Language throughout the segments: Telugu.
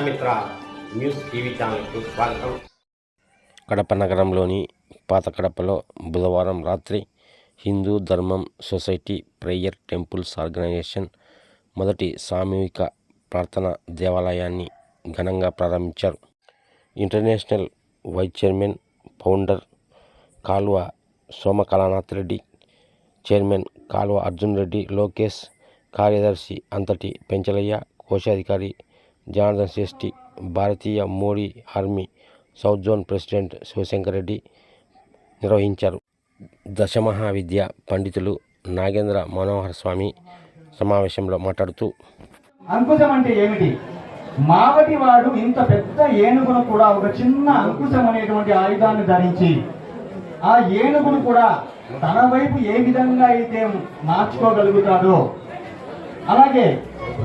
ప్రజామిత్ర న్యూస్ టీవీ ఛానల్కు స్వాగతం. కడప నగరంలోని పాత కడపలో బుధవారం రాత్రి హిందూ ధర్మం సొసైటీ ప్రేయర్ టెంపుల్స్ ఆర్గనైజేషన్ మొదటి సామూహిక ప్రార్థన దేవాలయాన్ని ఘనంగా ప్రారంభించారు. International vice chairman founder Kalva Somakalanath Reddy chairman Kalva Arjun Reddy Lokesh కార్యదర్శి అంతటి పెంచలయ్య కోశాధికారి Janardhan Shreshti Bharatiya Modi army south zone president Shivashankar Reddy నిర్వహించారు. దశమహావిద్య పండితులు నాగేంద్ర మనోహర్ స్వామి సమావేశంలో మాట్లాడుతూ అంకుశం అంటే ఏమిటి? మావటి వాడు ఇంత పెద్ద ఏనుగును కూడా ఒక చిన్న అంకుశం అనేటువంటి ఆయుధాన్ని ధరించి ఆ ఏనుగును కూడా తన వైపు ఏ విధంగా అయితే మార్చుకోగలుగుతాడో అలాగే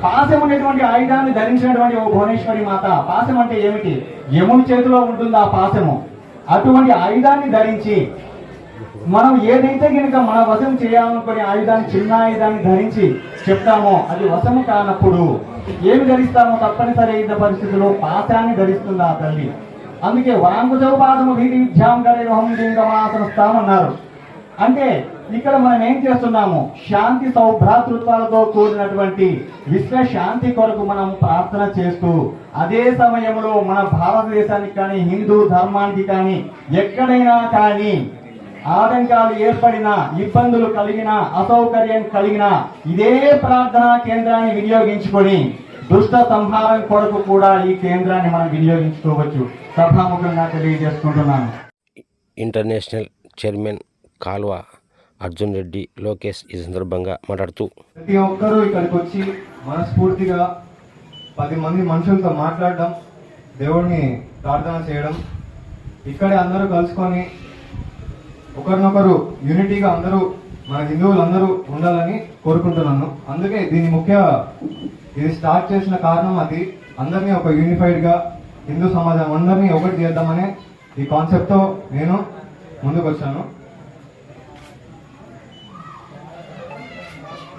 పాశం అనేటువంటి ఆయుధాన్ని ధరించినటువంటి ఓ భువనేశ్వరి మాత. పాశం అంటే ఏమిటి? యముని చేతిలో ఉంటుంది ఆ పాశము? అటువంటి ఆయుధాన్ని ధరించి మనం ఏదైతే కనుక మన వశం చేయాలనుకునే ఆయుధాన్ని చిన్న ఆయుధాన్ని ధరించి చెప్తామో అది వశము కానప్పుడు ఏమి ధరిస్తామో తప్పనిసరి అయిన పరిస్థితుల్లో పాశాన్ని ధరిస్తుంది ఆ తల్లి. అందుకే వాంగుచౌపాదము వీధి విద్యాం గరేహం దీర్ఘమాసనస్తామన్నారు అంటే ఇక్కడ మనం ఏం చేస్తున్నాము? శాంతి సౌభ్రాతృత్వాలతో కూడినటువంటి విశ్వ శాంతి కొరకు మనం ప్రార్థన చేస్తూ అదే సమయంలో మన భారతదేశానికి కానీ హిందూ ధర్మానికి కానీ ఎక్కడైనా కానీ ఆటంకాలు ఏర్పడినా ఇబ్బందులు కలిగినా అసౌకర్యం కలిగినా ఇదే ప్రార్థనా కేంద్రాన్ని వినియోగించుకొని దుష్ట సంహారం కొరకు కూడా ఈ కేంద్రాన్ని మనం వినియోగించుకోవచ్చు. సభాముఖంగా తెలియజేసుకుంటున్నాను. ఇంటర్నేషనల్ చైర్మన్ కాలువ అర్జున్ రెడ్డి లోకేష్ ఈ సందర్భంగా మాట్లాడుతూ ప్రతి ఒక్కరూ ఇక్కడికి వచ్చి మనస్ఫూర్తిగా పది మంది మనుషులతో మాట్లాడడం దేవుడిని ప్రార్థన చేయడం ఇక్కడే అందరూ కలుసుకొని ఒకరినొకరు యూనిటీగా అందరూ మన హిందువులు అందరూ ఉండాలని కోరుకుంటున్నాను. అందుకే దీని ముఖ్య ఇది స్టార్ట్ చేసిన కారణం అది. అందరినీ ఒక యూనిఫైడ్గా హిందూ సమాజం అందరినీ ఒకటి చేద్దామనే ఈ కాన్సెప్ట్తో నేను ముందుకు వచ్చాను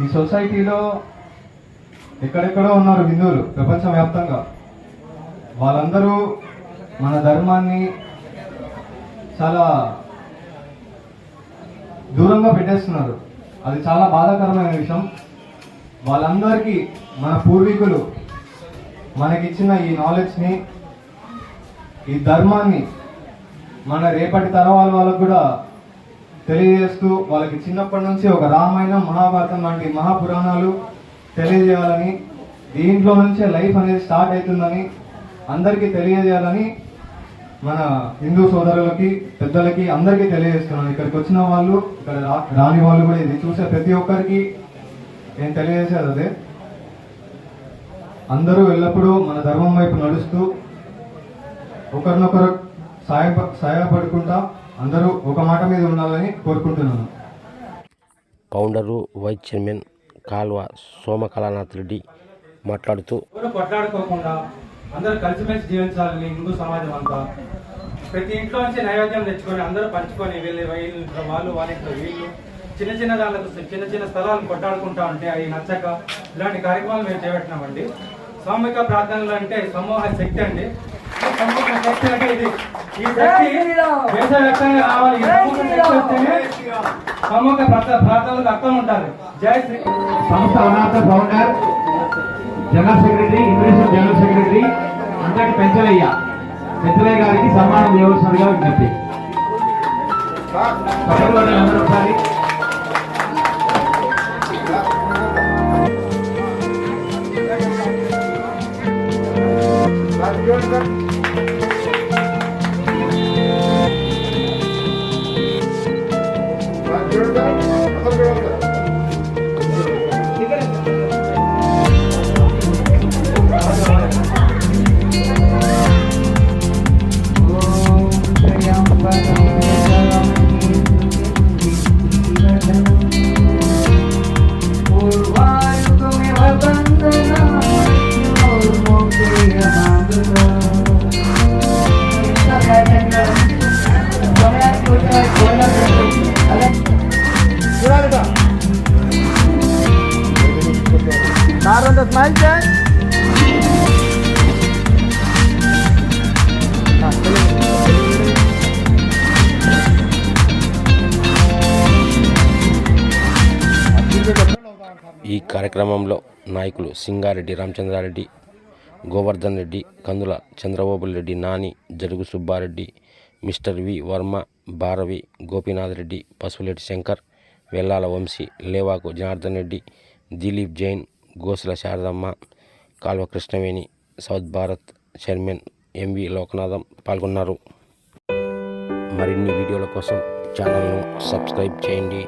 ఈ సొసైటీలో ఎక్కడెక్కడో ఉన్నారు హిందువులు ప్రపంచవ్యాప్తంగా. వాళ్ళందరూ మన ధర్మాన్ని చాలా దూరంగా పెట్టేస్తున్నారు. అది చాలా బాధాకరమైన విషయం. వాళ్ళందరికీ మన పూర్వీకులు మనకిచ్చిన ఈ నాలెడ్జ్ని ఈ ధర్మాన్ని మన రేపటి తరం వాళ్ళకు కూడా తెలియజేస్తూ వాళ్ళకి చిన్నప్పటి నుంచి ఒక రామాయణం మహాభారతం లాంటి మహాపురాణాలు తెలియజేయాలని దీంట్లో నుంచే లైఫ్ అనేది స్టార్ట్ అవుతుందని అందరికీ తెలియజేయాలని మన హిందూ సోదరులకి పెద్దలకి అందరికీ తెలియజేస్తున్నాను. ఇక్కడికి వచ్చిన వాళ్ళు ఇక్కడ రా- రాని వాళ్ళు కూడా ఇది చూసే ప్రతి ఒక్కరికి నేను తెలియజేసేది అదే. అందరూ ఎల్లప్పుడూ మన ధర్మం వైపు నడుస్తూ ఒకరినొకరు సాయ సాయపడుకుంటా అందరూ ఒక మాట మీద ఉండాలని కోరుకుంటున్నాను. Founder vice chairman Kalva Somakalanath Reddy మాట్లాడుతూ ఎవరు కొట్లాడుకోకుండా అందరూ కలిసిమెలిసి జీవించాలని హిందూ సమాజం అంతా. ప్రతి ఇంట్లో నుంచి నైవేద్యం తెచ్చుకొని అందరూ పంచుకొని వీళ్ళు వీళ్ళు ఇంట్లో వాళ్ళు వాళ్ళ వీళ్ళు చిన్న చిన్న దానికి చిన్న చిన్న స్థలాలను కొట్లాడుకుంటా ఉంటే అవి నచ్చక ఇలాంటి కార్యక్రమాలు మేము చేపట్టినామండి. సామూహిక ప్రార్థనలు అంటే సమూహ శక్తి అండి. సంపూర్ణ శక్తులకే అర్థం ఉంటారు జై శ్రీ సంస్థ అనాథ founder general secretary international general secretary Anthati Penchalaiah Penchalaiah గారికి సన్మానం చేయవలసినదిగా విజ్ఞప్తి ఒకసారి కారు అంతా స్మైల్ ఈ కార్యక్రమంలో నాయకులు సింగారెడ్డి రామచంద్రారెడ్డి గోవర్ధన్ రెడ్డి కందుల చంద్రబాబు రెడ్డి నాని జరుగు Subbareddy mister V Varma Bharavi Gopinath Reddy పశువులెడ్డి Shankar Vellala Vamshi Levaku Janardhan Reddy Dilip Jain Gosula Saradamma Kalva Krishnaveni south Bharat chairman M V Lokanatham పాల్గొన్నారు. మరిన్ని వీడియోల కోసం ఛానల్ను సబ్స్క్రైబ్ చేయండి.